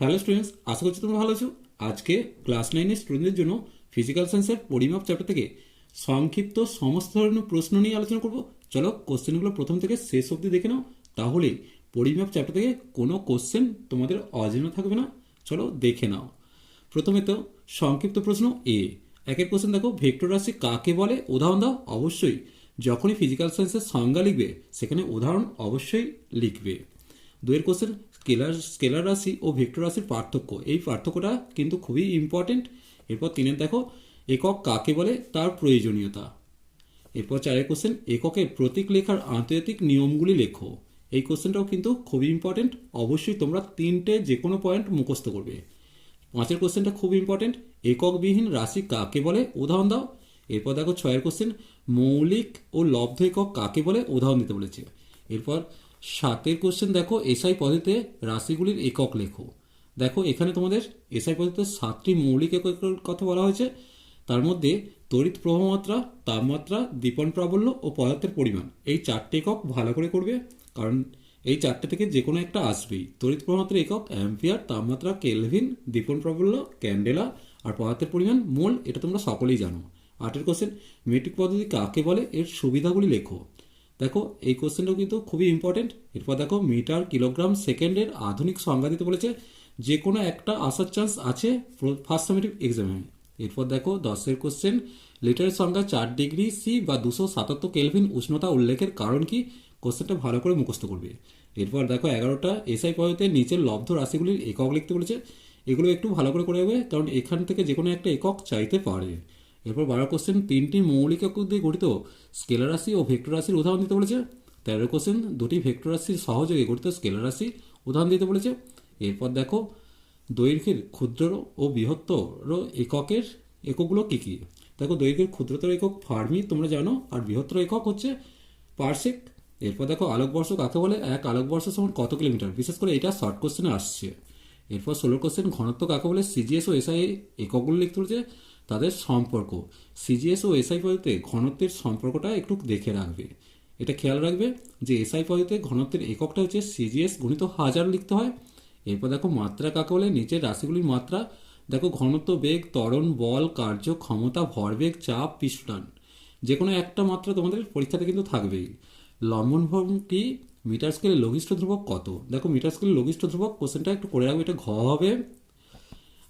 Hello students আশা করছি তোমরা ভালো আছো। আজকে ক্লাস নাইনের স্টুডেন্টদের জন্য ফিজিক্যাল সায়েন্সের পরিমাপ চ্যাপ্টার থেকে সংক্ষিপ্ত সমস্ত ধরনের প্রশ্ন নিয়ে আলোচনা করব। চলো কোশ্চেনগুলো প্রথম থেকে শেষ অবধি দেখে নাও। তাহলে পরিমাপ চ্যাপ্টার থেকে কোনো কোশ্চেন তোমাদের অজানা থাকবে না। চলো দেখে নাও। প্রথমে তো সংক্ষিপ্ত প্রশ্ন এ একের কোশ্চেন দেখো, ভেক্টর রাশি কাকে বলে? উদাহরণ দাও। অবশ্যই যখনই ফিজিক্যাল সায়েন্সের সংজ্ঞা লিখবে, সেখানে উদাহরণ অবশ্যই লিখবে। দুয়ের কোশ্চেন স্কেলার স্কেলার রাশি ও ভেক্টর রাশির পার্থক্য। এই পার্থক্যটা কিন্তু খুবই ইম্পর্টেন্ট এরপর তিনের দেখো, একক কাকে বলে? তার প্রয়োজনীয়তা। এরপর চারের কোশ্চেন এককের প্রতীক লেখার আন্তর্জাতিক নিয়মগুলি লেখো। এই কোশ্চেনটাও কিন্তু খুবই ইম্পর্টেন্ট অবশ্যই তোমরা তিনটে যে কোনো পয়েন্ট মুখস্থ করবে। পাঁচের কোশ্চেনটা খুব ইম্পর্টেন্ট এককবিহীন রাশি কাকে বলে? উদাহরণ দাও। এরপর দেখো ছয়ের কোশ্চেন মৌলিক ও লব্ধ একক কাকে বলে? উদাহরণ দিতে বলেছে। এরপর সাতের কোশ্চেন দেখো এসআই পদ্ধতিতে রাশিগুলির একক লেখো। দেখো, এখানে তোমাদের এসআই পদ্ধতিতে সাতটি মৌলিক এককের কথা বলা হয়েছে। তার মধ্যে তড়িৎ প্রবাহমাত্রা তাপমাত্রা দীপন প্রাবল্য ও পদার্থের পরিমাণ, এই চারটে একক ভালো করে করবে। কারণ এই চারটে থেকে যে কোনো একটা আসবেই। তড়িৎ প্রবাহমাত্রা একক, অ্যাম্পিয়ার, তাপমাত্রা, কেলভিন দীপন প্রাবল্য, ক্যান্ডেলা আর পদার্থের পরিমাণ মোল, এটা তোমরা সকলেই জানো। আটের কোশ্চেন মেট্রিক পদ্ধতি কাকে বলে? এর সুবিধাগুলি লেখো। দেখো, এই কোশ্চেনটাও কিন্তু খুবই ইম্পর্টেন্ট এরপর দেখো মিটার কিলোগ্রাম সেকেন্ডের আধুনিক সংজ্ঞা দিতে বলেছে যে কোনো একটা আসার চান্স আছে ফার্স্ট সামেটিভ এক্সামে এরপর দেখো, দশের কোশ্চেন লিটারের সংখ্যা চার ডিগ্রি সি বা দুশো সাতাত্তর কেলভিন উষ্ণতা উল্লেখের কারণ কি? কোশ্চেনটা ভালো করে মুখস্থ করবে। এরপর দেখো, এগারোটা এসআই পদ্ধতিতে নিচের লব্ধ রাশিগুলির একক লিখতে বলেছে। এগুলো একটু ভালো করে করে হবে, কারণ এখান থেকে যে কোনো একটা একক চাইতে পারে। এরপর বারো কোশ্চেন তিনটি মৌলিক একক দিয়ে গঠিত। স্কেলার রাশি ও ভেক্টর রাশির উদাহরণ দিতে বলেছে। তেরো কোশ্চেন দুটি ভেক্টর রাশির সহযোগে গঠিত স্কেলার রাশি উদাহরণ দিতে বলেছে। এরপর দেখো, দৈর্ঘ্যের ক্ষুদ্র ও বৃহত্তর এককের এককগুলো কী কী? দেখো, দৈর্ঘ্যের ক্ষুদ্রতর একক ফার্মি, তোমরা জানো, আর বৃহত্তর একক হচ্ছে পার্সেক এরপর দেখো, আলোকবর্ষ কাকে বলে? এক আলোকবর্ষ সমান কত কিলোমিটার? বিশেষ করে এটা শর্ট কোশ্চেনে আসছে। এরপর ষোলো কোশ্চেন ঘনত্ব কাকে বলে? সিজিএস ও এসআই এককগুলো লিখতে হচ্ছে তাদের সম্পর্ক। সিজিএস ও এসআই পদ্ধতিতে ঘনত্বের সম্পর্কটা একটু দেখে রাখবে। এটা খেয়াল রাখবে যে এসআই পদ্ধতিতে ঘনত্বের এককটা হচ্ছে সিজিএস গুণিত হাজার লিখতে হয়। এরপর দেখো মাত্রা কাকে বলে? নিচের রাশিগুলির মাত্রা। দেখো ঘনত্ব, বেগ, ত্বরণ, বল, কার্য, ক্ষমতা, ভরবেগ, চাপ, পিস্টন। যে কোনো একটা মাত্রা তোমাদের পরীক্ষাতে কিন্তু থাকবেই। লম্বন ভ্রম কি? মিটার স্কেলে লঘিষ্ঠ ধ্রুবক কত? দেখো মিটার স্কেলে লঘিষ্ঠ ধ্রুবক কোশ্চেনটা একটু করে রাখবে। এটা ঘ হবে।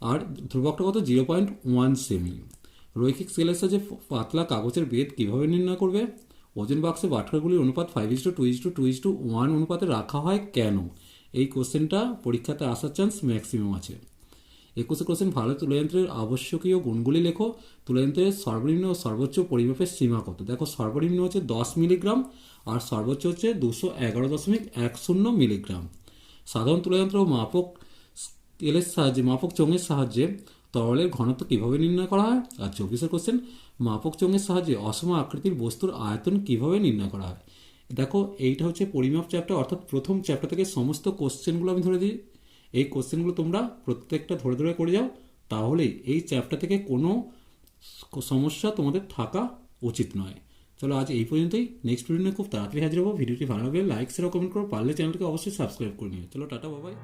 আর ধ্রুবকটা কত জিরো পয়েন্ট ওয়ান সেমি। রৈখিক স্কেলের সাহায্যে পাতলা কাগজের বেদ কীভাবে নির্ণয় করবে? ওজন বাক্সে বাটখারগুলির অনুপাত five is two two is two two is two one অনুপাতে রাখা হয় কেন? এই কোশ্চেনটা পরীক্ষাতে আসার চান্স ম্যাক্সিমাম আছে। একুশে কোশ্চেন, ভালো তুলযন্ত্রের আবশ্যকীয় গুণগুলি লেখো। তুলাযন্ত্রের সর্বনিম্ন ও সর্বোচ্চ পরিমাপের সীমা কত? দেখো, সর্বনিম্ন হচ্ছে দশ মিলিগ্রাম আর সর্বোচ্চ হচ্ছে দুশো এগারো দশমিক এক শূন্য মিলিগ্রাম। সাধারণ তুলাযন্ত্র মাপক স্কেলের সাহায্যে, মাপক চোঙের সাহায্যে তরলের ঘনত্ব কীভাবে নির্ণয় করা হয়? আর চব্বিশের কোশ্চেন মাপক চোঙের সাহায্যে অসম আকৃতির বস্তুর আয়তন কীভাবে নির্ণয় করা হয়? দেখো, এইটা হচ্ছে পরিমাপ চ্যাপ্টার অর্থাৎ প্রথম চ্যাপ্টার থেকে সমস্ত কোশ্চেনগুলো আমি ধরে দিই। এই কোশ্চেনগুলো তোমরা প্রত্যেকটা ধরে ধরে করে যাও, তাহলেই এই চ্যাপ্টার থেকে কোনো সমস্যা তোমাদের থাকা উচিত নয়। চলো আজ এই পর্যন্তই। নেক্সট ভিডিও খুব তাড়াতাড়ি হাজির হব। ভিডিওটি ভালো লাগলে লাইক শেয়ার কমেন্ট করো। পারলে চ্যানেলকে অবশ্যই সাবস্ক্রাইব করে নিও। চলো, টাটা বাবাই